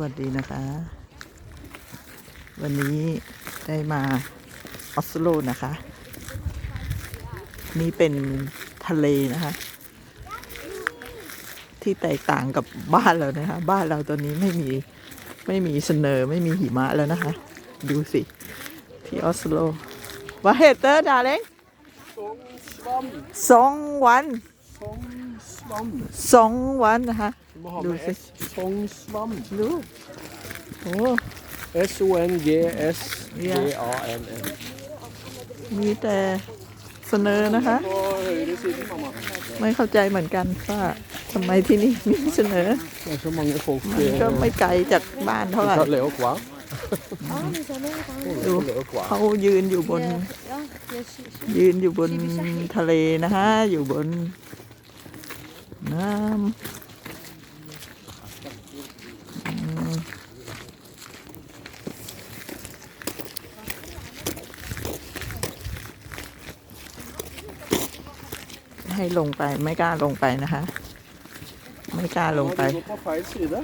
วัสดีนะคะ วันนี้ได้มาออสโลนะคะ นี่เป็นทะเลนะคะ ที่แตกต่างกับบ้านเรานะคะ บ้านเราตอนนี้ไม่มีไม่มีสเนอไม่มีหิมะแล้วนะคะ ดูสิ ที่ออสโลว่าเฮเตอร์ดาเล้งสองวันสอง วันนะคะ Du må ha Du med ser- S. Sång, svam. ดูโอ้ S-O-N-G-S-G-A-N-N. มีแต่เสนอนะคะ På høyre siden, mamma. ไม่เข้าใจเหมือนกันว่าทำไมที่นี่มีเสนอ Det er så mange folk มันก็ไม่ไกลจากบ้านเท่าไหร่ fra Leo Kva. Ja, vi ser det. Ja, ดู Leo Kva. เขายืนอยู่บน ja jeg sy- ยืนอยู่บนทะเลนะคะอยู่บน น้ำอืมให้ลงไปไม่กล้าลงไปนะคะ ไม่กล้าลงไป Du går på feil side.